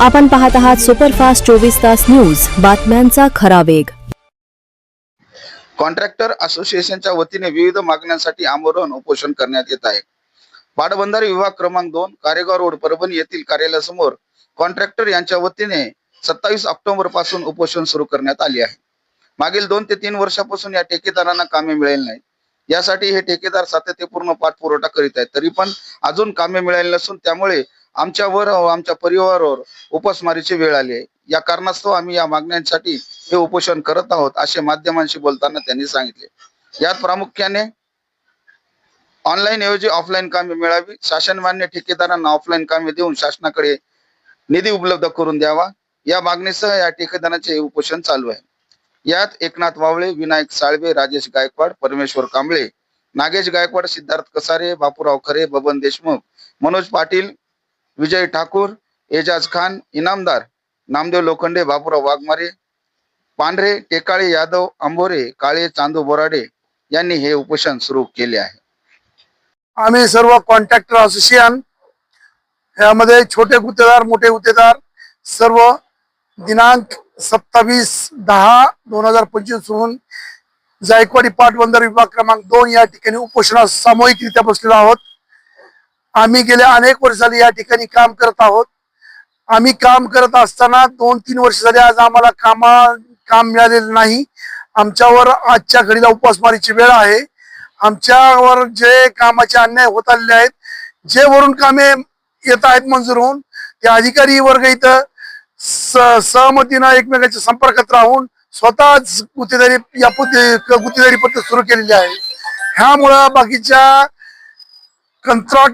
आपण पाहत आहात सुपरफास्ट चोवीस तास न्यूज. बातम्यांचा खरा वेग. कॉन्ट्रॅक्टर असोसिएशनच्या वतीने विविध मागण्यांसाठी आमरण उपोषण करण्यात येत आहे. पाटबंधारे विभाग क्रमांक दोन कारेगाव रोड परभणी येथील कार्यालयासमोर कॉन्ट्रॅक्टर यांच्या वतीने सत्तावीस ऑक्टोबरपासून उपोषण सुरू करण्यात आले आहे. मागील दोन ते तीन वर्षापासून या ठेकेदारांना कामे मिळेल नाही यासाठी हे ठेकेदार सातत्यपूर्ण पाठपुरवठा करीत आहेत. तरी पण अजून कामे मिळाली नसून त्यामुळे आमच्यावर आमच्या परिवारावर उपासमारीची वेळ आली आहे. या कारणास्तव आम्ही या मागण्यांसाठी हे उपोषण करत आहोत असे माध्यमांशी बोलताना त्यांनी सांगितले. यात प्रामुख्याने ऑनलाईन ऐवजी ऑफलाईन कामे मिळावी शासन मान्य ठेकेदारांना ऑफलाईन कामे देऊन शासनाकडे निधी उपलब्ध करून द्यावा या मागणीसह या ठेकेदारांचे उपोषण चालू आहे. यात एकनाथ वावळे विनायक साळवे राजेश गायकवाड परमेश्वर कांबळे नागेश गायकवाड सिद्धार्थ कसारे बापूराव खरे बबन देशमुख मनोज पाटील विजय ठाकूर एजाज खान इनामदार नामदेव लोखंडे बापूराव वाघमारे पांढरे टेकाळे यादव अंबोरे काळे चांदू बोराडे यांनी हे उपोषण सुरू केले आहे. आम्ही सर्व कॉन्ट्रॅक्टर असोसिएशन यामध्ये छोटे गुत्तेदार मोठे गुत्तेदार सर्व दिनांक सत्तावीस दहा दोन हजार पंचवीस होऊन जायकवाडी पाटबंदर विभाग क्रमांक दोन या ठिकाणी उपोषणास सामूहिकरित्या बसलेलो आहोत. आम्ही गेल्या अनेक वर्ष झाली या ठिकाणी काम करत आहोत. आम्ही काम करत असताना दोन तीन वर्ष झाली आज आम्हाला कामा काम मिळालेलं नाही. आमच्यावर आजच्या घडीला उपासमारीची वेळ आहे. आमच्यावर जे कामाचे अन्याय होत आलेले आहेत जे वरून कामे येत आहेत मंजूर होऊन ते अधिकारी वर्ग इथं स- सहमतीनं एकमेकांच्या संपर्कात राहून स्वतःच गुत्तेदारी या पद्धती गुत्तेदारी पद्धत सुरू केलेली आहे. ह्यामुळं बाकीच्या कंत्राट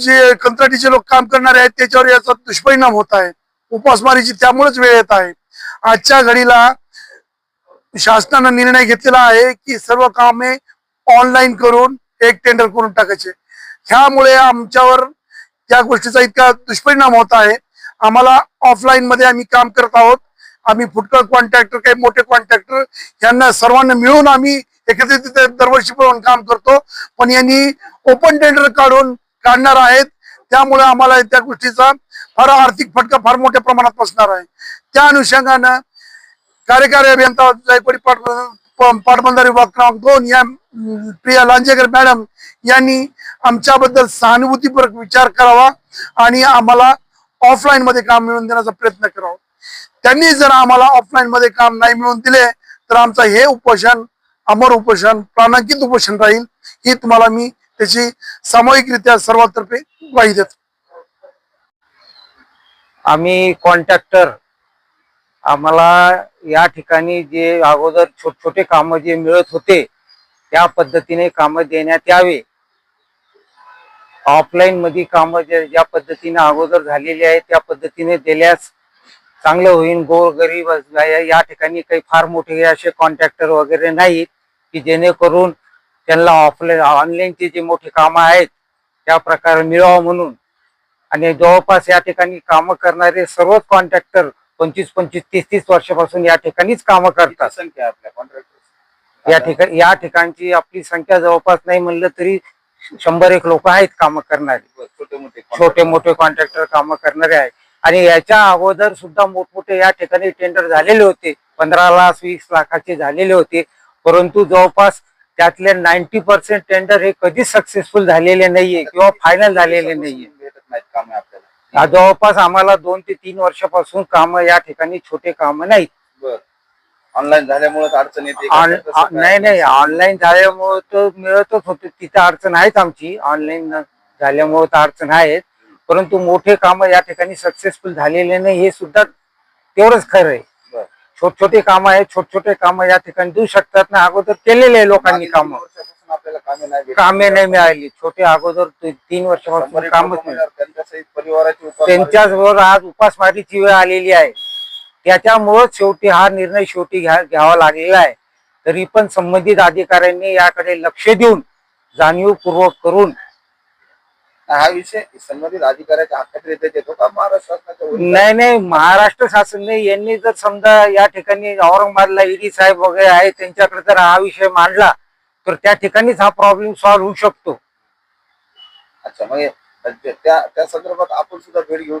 जे कंत्राटीचे लोक काम करणारे आहेत त्याच्यावर याचा दुष्परिणाम होत आहे. उपासमारीची त्यामुळेच वेळ येत आहे. आजच्या घडीला शासनानं निर्णय घेतलेला आहे की सर्व कामे ऑनलाईन करून एक टेंडर करून टाकायचे. ह्यामुळे आमच्यावर त्या गोष्टीचा इतका दुष्परिणाम होत आहे. आम्हाला ऑफलाईन मध्ये आम्ही काम करत आहोत. आम्ही फुटकर कॉन्ट्रॅक्टर काही मोठे कॉन्ट्रॅक्टर यांना सर्वांना मिळून आम्ही एकत्रित दरवर्षी पण काम करतो. पण यांनी ओपन टेंडर काढून काढणार आहेत. त्यामुळे आम्हाला त्या गोष्टीचा फार आर्थिक फटका फार मोठ्या प्रमाणात बसणार आहे. त्या अनुषंगानं कार्यकारी अभियंता जायकवाडी पाट प- पाटबंधारे विभाग क्रमांक दोन या प्रिया लांजेकर मॅडम यांनी आमच्याबद्दल सहानुभूतीपूर्वक विचार करावा आणि आम्हाला ऑफलाईन मध्ये काम मिळवून देण्याचा प्रयत्न करावा. त्यांनी जर आम्हाला ऑफलाईन मध्ये काम नाही मिळवून दिले तर आमचं हे उपोषण अमर उपोषण प्राणांकित उपोषण राहील ही तुम्हाला मी त्याची सामूहिकरित्या सर्वांतर्फे ग्वाही देतो. आम्ही कॉन्ट्रॅक्टर. आम्हाला या ठिकाणी जे अगोदर छोट छोटे कामं जे मिळत होते त्या पद्धतीने कामं देण्यात यावे. ऑफलाईन मध्ये कामं जे ज्या पद्धतीने अगोदर झालेली आहे त्या पद्धतीने दिल्यास चांगलं होईल गोरगरीब या ठिकाणी काही फार मोठे असे कॉन्ट्रॅक्टर वगैरे नाहीत की जेणेकरून त्यांना ऑफलाईन ऑनलाईनचे जे मोठे कामं आहेत त्या प्रकारे मिळावं म्हणून. आणि जवळपास या ठिकाणी कामं करणारे सर्वच कॉन्ट्रॅक्टर पंचवीस पंचवीस तीस तीस वर्षापासून या ठिकाणीच कामं करतात. संख्या आपल्या कॉन्ट्रॅक्टर या ठिकाणी या ठिकाणची आपली संख्या जवळपास नाही म्हणलं तरी शंभर एक लोक आहेत कामं करणारे. छोटे मोठे छोटे मोठे कॉन्ट्रॅक्टर कामं करणारे आहेत. आणि याच्या अगोदर सुद्धा मोठमोठे या ठिकाणी टेंडर झालेले होते. पंधरा लाख वीस लाखाचे झालेले होते. परंतु जवळपास त्यातले नाईन्टी पर्सेंट टेंडर हे कधीच सक्सेसफुल झालेले नाहीये किंवा फायनल झालेले नाहीये. भेटत नाहीत कामे आपल्याला? जवळपास आम्हाला दोन ते तीन वर्षापासून काम या ठिकाणी छोटे काम नाहीत. बर. ऑनलाईन झाल्यामुळे अडचण येते ऑन- नाही नाही ऑनलाईन झाल्यामुळे तर मिळतच होते. तिथं अडचण आहेच आमची. ऑनलाईन झाल्यामुळे तर अडचण आहेत. परंतु मोठे काम या ठिकाणी सक्सेसफुल झालेले नाही हे सुद्धा तेवढंच खरं आहे. छोट छोटे काम आहेत छोट छोटे काम या ठिकाणी देऊ शकतात ना. अगोदर केलेले आहे लोकांनी काम. आपल्याला कामे नाही भेटत. कामे नाही मिळाली. छोटे अगोदर ते तीन वर्षापासून कामच नाही. म्हणल्यावर त्यांच्यासहित परिवाराची उपासमारी- त्यांच्याचबरोबर आज उपासमारीची वेळ आलेली आहे. त्याच्यामुळेच शेवटी हा निर्णय शेवटी घ्या घ्यावा लागलेला आहे. तरी पण संबंधित अधिकाऱ्यांनी याकडे लक्ष देऊन जाणीवपूर्वक करून हा विषय संबंधित अधिकाऱ्याच्या हातात येते का महाराष्ट्र शासनाच्या? नाही नाही महाराष्ट्र शासनने यांनी जर समजा या ठिकाणी औरंगाबादला ईडी साहेब वगैरे आहे त्यांच्याकडे जर हा विषय मांडला तर त्या ठिकाणीच हा प्रॉब्लेम सॉल्व्ह होऊ शकतो अच्छा मग हे- त्या त्या संदर्भात आपण सुद्धा भेट घेऊ